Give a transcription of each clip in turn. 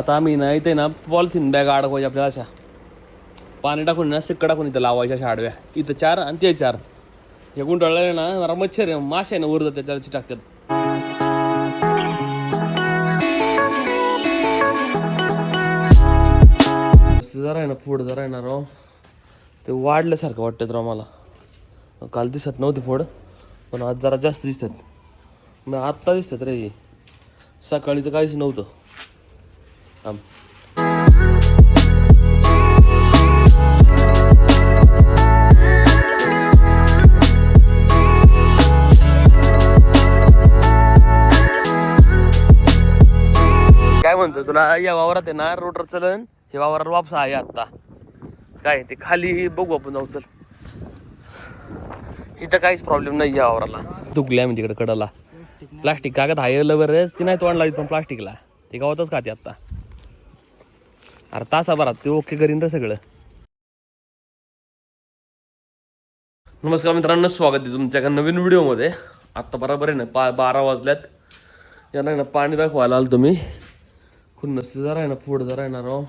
आता आम्ही ना इथे ना पॉलिथिन बॅग अडकवायची आपल्याला अशा. पाणी टाकून ना सिक्क टाकून इथं लावायच्या अशा आडव्या. इथं चार आणि ते चार. हे गुंडाळले ना जरा मच्छर आहे मासे आहे ना वर त्याला टाकतात. जरा आहे ना फोड जरा आहे ना राव. ते वाढल्यासारखं वाटतात राव मला. काल दिसत नव्हते फोड पण आज जरा जास्त दिसतात. मग आत्ता दिसतात रे. सकाळी तर काहीच नव्हतं. थांब. काय म्हणतो तुला या वावरात आहे ना रोटर चलन हे वावरात वापस आहे आत्ता. काय ते खाली बघू आपण जाऊ चल. इथं काहीच प्रॉब्लेम नाही या वावराला. दुखल्या म्हणजे तिकडे कडला. प्लास्टिक कागद आहे लवरच ती नाही तोंडला पण प्लास्टिकला ते गावातच खाते आत्ता. अरे तासाभरात ते ओके करीन रे सगळं. नमस्कार मित्रांनो स्वागत आहे तुमच्या एका नवीन व्हिडिओमध्ये. आत्ता बरोबर आहे ना पा बारा वाजल्यात. यांना ना पाणी दाखवायला आलं तुम्ही खुन्नस जरा आहे ना फोड जरा येणार राव.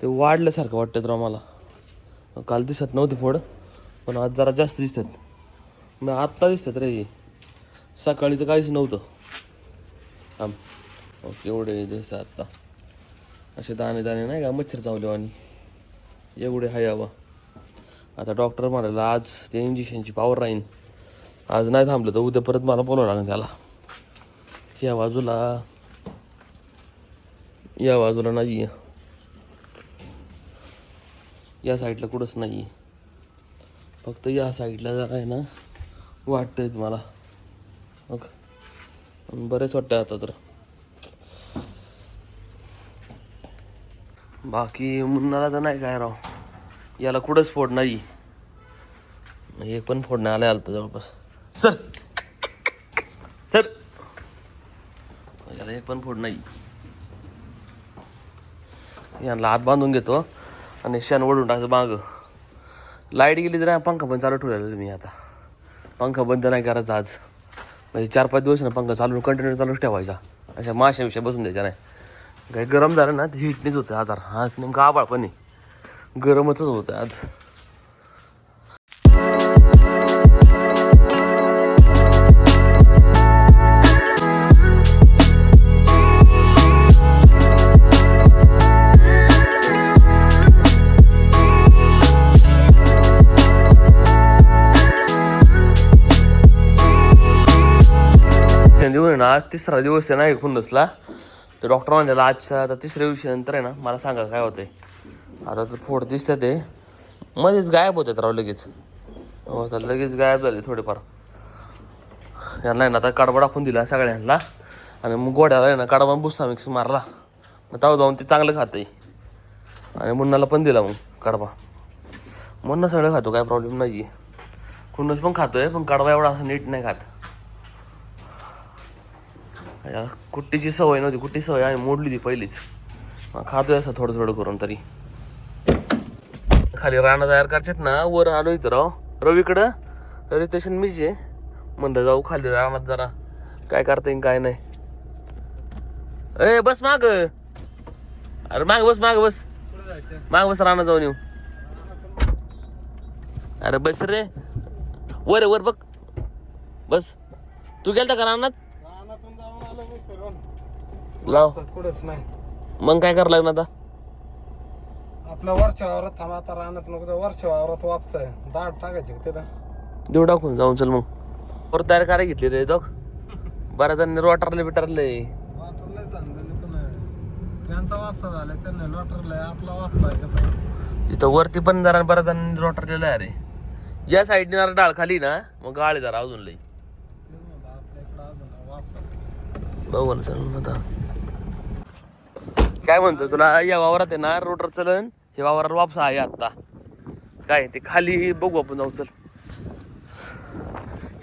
ते वाढल्यासारखं वाटतं राव मला. काल दिसत नव्हते फोड पण आज जरा जास्त दिसतात. मग आत्ता दिसतात रे. सकाळी तर काहीच नव्हतं. थांब. ओके एवढे दिसत आत्ता असे दाणे दाणे नाही का मच्छर चावले आणि एवढे हाय हवा आता डॉक्टर म्हणाला आज ते इंजेक्शनची पावर राहीन. आज नाही थांबलं तर उद्या परत मला बोलावं लागेल त्याला. या बाजूला या बाजूला नाही आहे या साईडला कुठंच नाही आहे फक्त या साईडला जरा आहे ना वाटतंय मला ओके. बरेच वाटतं आता तर. बाकी मुन्नाला तर नाही काय राव. याला कुठंच फोड नाही. एक पण फोड नाही आलं आलं जवळपास. सर! सर! याला एक पण फोड नाही. यांना हात बांधून घेतो आणि शेण ओढून टाकतो माग. लाइट गेली तर पंखा पण चालू ठेवलेला मी आता. पंखा बंद नाही करायचा आज. म्हणजे चार पाच दिवस ना पंखा चालू कंटिन्यू चालूच ठेवायचा. अशा माशाविषयी बसून द्यायचा नाही. काही गरम झालं ना ते हिटनेच होतं आजार. हा नेमका आबाळ पण आहे. गरमच होतं आज. ना आज तिसरा दिवस आहे ना ऐकून नसला. तर डॉक्टर म्हणलेला आजच्या आता तिसऱ्या दिवशी नंतर आहे ना मला सांगा काय होतंय. आता तर फोड दिसतं ते. मध्येच गायब होतात राव लगेच. हो तर लगेच गायब झाले थोडेफार. यांना आहे ना आता कडबा टाकून दिला सगळ्यांना. आणि मग गोड्याला आहे ना कडबा भुस्सा मिक्स मारला. मग तेव्हा जाऊन ते चांगलं खातंय. आणि मुन्नाला पण दिला मग कडबा. मुन्ना सगळं खातो काय प्रॉब्लेम नाही आहे कुणच पण खातोय पण कडबा एवढा असं नीट नाही खात. याला कुट्टीची सवय नव्हती. कुट्टी सवय आम्ही मोडली ती पहिलीच. मग खातोय असं थोडं थोडं करून तरी. खाली राणा तयार करायच्यात ना वर आलो इथं राव. रवीकडं तरी मीच आहे म्हणलं जाऊ खाली रानात जरा. काय करता येईल काय नाही. ए बस माग. अरे माग बस माग बस. माग बस राणा जाऊन येऊ. अरे बस रे. वर वर बघ. बस. तू गेलता का रानात रानातून जाऊन आलो मी फिरून लाव. असं कुठंच नाही. मग काय करावं लागणार आता? आपल्या वरच्या वावरात थांबा आता रानात नको तर वरच्या वावरात वापस आहे. दाट टाकायची का तिथं? देऊ टाकून जाऊन चल मग. परत तयार करायला घेतली रे दोघ. बऱ्याच जणांनी रोटारले बिटारले. वाटरलाय सांगितलं पण त्यांचा वापसा झालाय त्यांनी लॉटरलाय आपला वापसा आहे का नाही? इथं वरती पण जरा बऱ्याच जणांनी रोटारलेलं आहे रे. या साईडने जरा डाळ खाली ना मग गाळे जरा अजून लई. आपल्या इकडं अजून वापसा बघू ना चल आता. काय म्हणतो तुला या वावरात आहे ना रोटर चलन हे वावरात वापस आहे आत्ता. काय ते खाली बघू आपण जाऊ चल.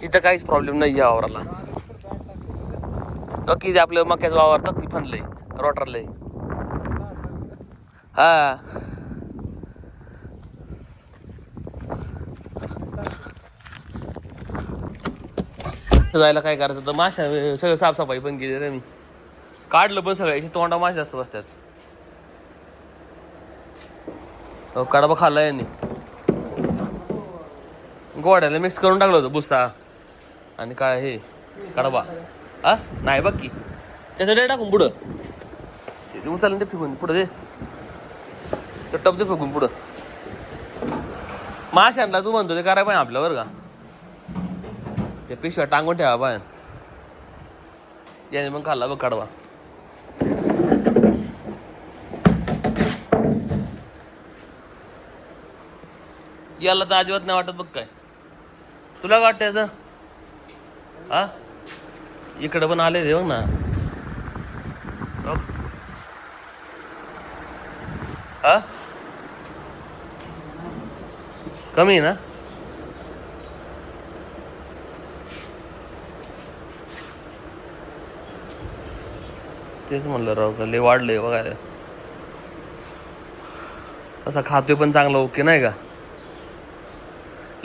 इथं काहीच प्रॉब्लेम नाही या वावराला. तो आपलं मक्याचं वावर तर फनलंय रोटरलंय हा. जायला काय करायचं? तर माशा सगळं साफसफाई पण केली रे मी. काढलं पण सगळं याची तोंडा मासे जास्त बसतात कडबा खाल्ला यांनी. गोड्याला मिक्स करून टाकलं होतं बुस्ता आणि काय हे कडबा. हा नाही बघ की. त्याचं डे टाकून पुढं. ते चालेल ते फिकून पुढं दे. तर दे फेकून पुढं. मासे आणला तू म्हणतो ते करा पाहिजे आपल्या बरं का? ते पिशव्या टांगून ठेवा पाहिजे याने मग खाल्ला बघ कडवा याला तर अजिबात नाही वाटत बघ काय. तुला काय वाटतं याचं? हा? इकडं पण आले रे बघ ना. हा? कमी आहे ना? तेच म्हणलं राव का लय वाढलंय बघायला असा खातोय पण चांगला ओके नाही का?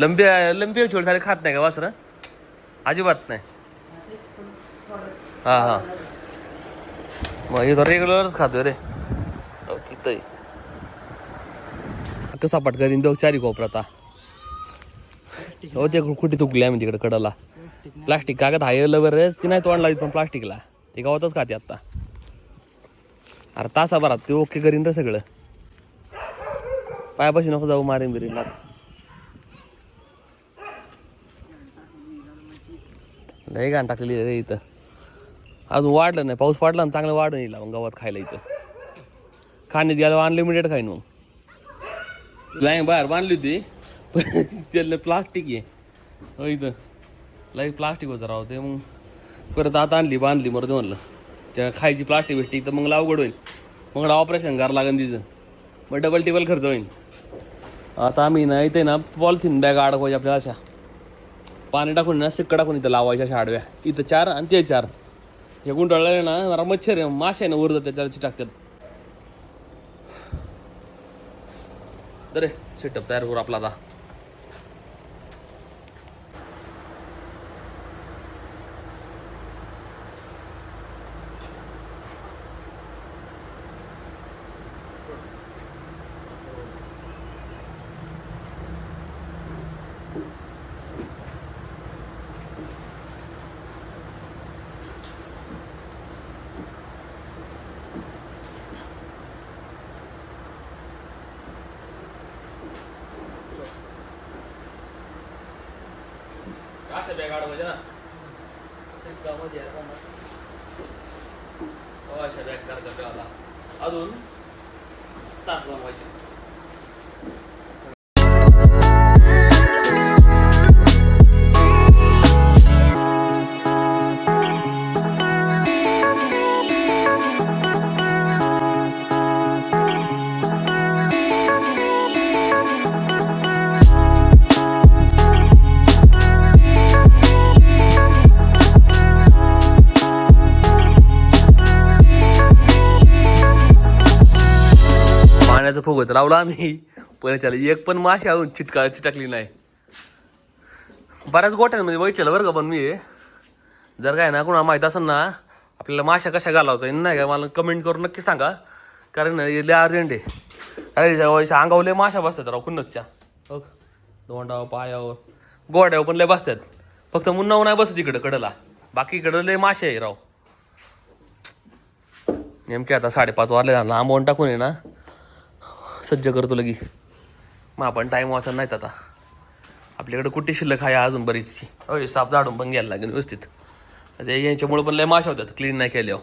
लंबी लंबी छोट झाले खात नाही का वासर? अजिबात नाही. हा हा. मग इथं रेग्युलरच खातोय रे. इथंही कसा करीन दिन चारी कोपरात हो ते कुठे तुकली आम्ही तिकडे कडला. प्लास्टिक कागद हाय बरेच ती नाही तोंड लावित पण प्लास्टिकला ते गावातच खाते आत्ता अरे तासाभरात ते ओके करीन रे सगळं. पायापाशी नको जाऊ मारीन बिरीन. लय घाण टाकलेली रे इथं. अजून वाढलं नाही पाऊस पडला ना चांगलं वाढून येईल मग गावात खायला इथं. खाण्यात गेलो अनलिमिटेड खाईन मग. लाईन बाहेर बांधली होती पण त्याला प्लास्टिक आहे. हो इथं. लाई प्लास्टिक होतं राव ते मग. परत आता आणली बांधली मरते म्हणलं. त्या खायची प्लास्टिक भेटते तर मग अवघड होईल. मग ऑपरेशन करावं लागेल तिचं. मग डबल टेबल खर्च होईल. आता आम्ही ना इथे ना पॉलिथिन बॅग अडकवायची आपल्या अशा. पाणी टाकून ना सिक्क टाकून इथं लावायच्या अशा आडव्या इथं चार आणि ते चार. हे गुंडाळले ना मला मच्छर आहे मासे आहे ना उरतात त्याची टाकतात तर सेटअप तयार करू आपला आता. अशा बॅग अडवायच्या ना सिक्कामध्ये आहे ना. अशा बॅग करता अजून ताक बनवायचे पाण्याचं फुगत लावला आम्ही. पण एक पण माशी अजून चिटका चिटकली नाही. बऱ्याच गोट्यांमध्ये बघितलेलं बरं का पण मी. जर काय ना कुणा माहीत असेल ना आपल्याला माशा कशा घालावता येईल नाही का? मला कमेंट करून नक्की सांगा. कारण लय अर्जंट आहे. अरे अंगावले अंगावर लय माशा बसतात राव कुन्नसच्या हो दोंडावर पायावर. गोड्यावर पण लय बसतात. फक्त मुन्नावर नाही बसत इकडं कडला. बाकी इकडं लय मासे आहे राव. नेमके आता साडेपाच वाजले ना लांबवून टाकून आहे ना. सज्ज करतो लगी. मग आपण टाईम वाचत नाहीत आता. आपल्याकडे कुठे शिल्लक आहे अजून बरीचशी? होय साप झाडून पण घ्यायला लागेल व्यवस्थित. ते यांच्यामुळे पण लय माशा होतात क्लीन नाही केल्यावर.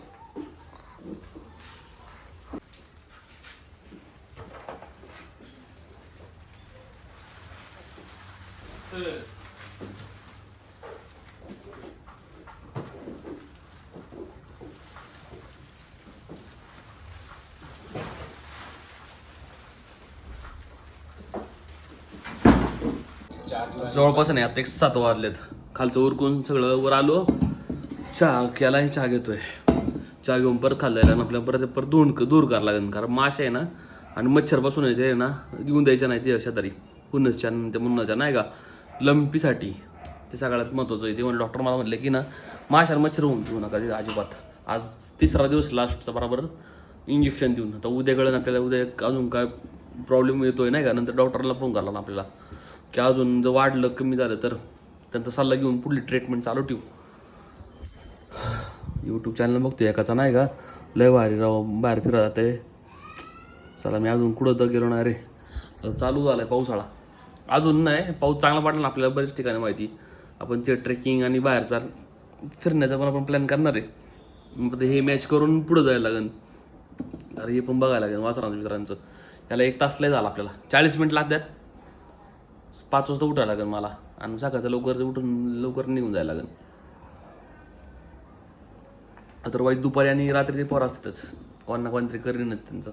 जवळपास नाही आता एक सात वाजलेत. खालचं उरकून सगळं वर आलो. चहा केलाही चहा घेतोय. चहा घेऊन परत खाल्लाय आणि आपल्याला परत परत दूर दूर करावं लागेल. कारण माश आहे ना आणि मच्छरपासून आहे ते ना देऊन द्यायच्या नाही ते शेजारी. पुन्हाच्या ते मुन्नाच्या नाही का? लंपीसाठी. ते सगळ्यात महत्त्वाचं आहे. ते म्हणून डॉक्टर मला म्हटलं की ना माशाला मच्छर होऊन देऊ नका अजिबात. आज तिसरा दिवस लास्टचा बरोबर. इंजेक्शन देऊन. आता उद्या कळण आपल्याला उद्या एक अजून काय प्रॉब्लेम येतोय नाही का? नंतर डॉक्टरला फोन करायला आपल्याला. की अजून जर वाढलं कमी झालं तर त्यांचा सल्ला घेऊन पुढली ट्रीटमेंट चालू ठेवू. यूट्यूब चॅनल बघतो एकाचा नाही का? लय भारी राव बाहेर फिरा जाते चला मी अजून कुठं तर गेलो नाही रे. आता चालू झालाय पावसाळा. अजून नाही पाऊस चांगला पडला ना आपल्याला बरेच ठिकाणी माहिती. आपण ते ट्रेकिंग आणि बाहेरचा फिरण्याचा पण आपण प्लॅन करणार आहे. मग ते हे मॅच करून पुढं जायला लागेल. अरे हे पण बघायला लागेल वासरांचं मित्रांचं. याला एक तास लय झाला आपल्याला. चाळीस मिनिट लागतात. पाच वाजता उठावं लागेल मला. आणि सकाळचं लवकर उठून लवकर निघून जायला लागेल. अदरवाईज दुपारी आणि रात्रीचे पोर असतातच. कोण ना कोणतरी करीनच त्यांचं.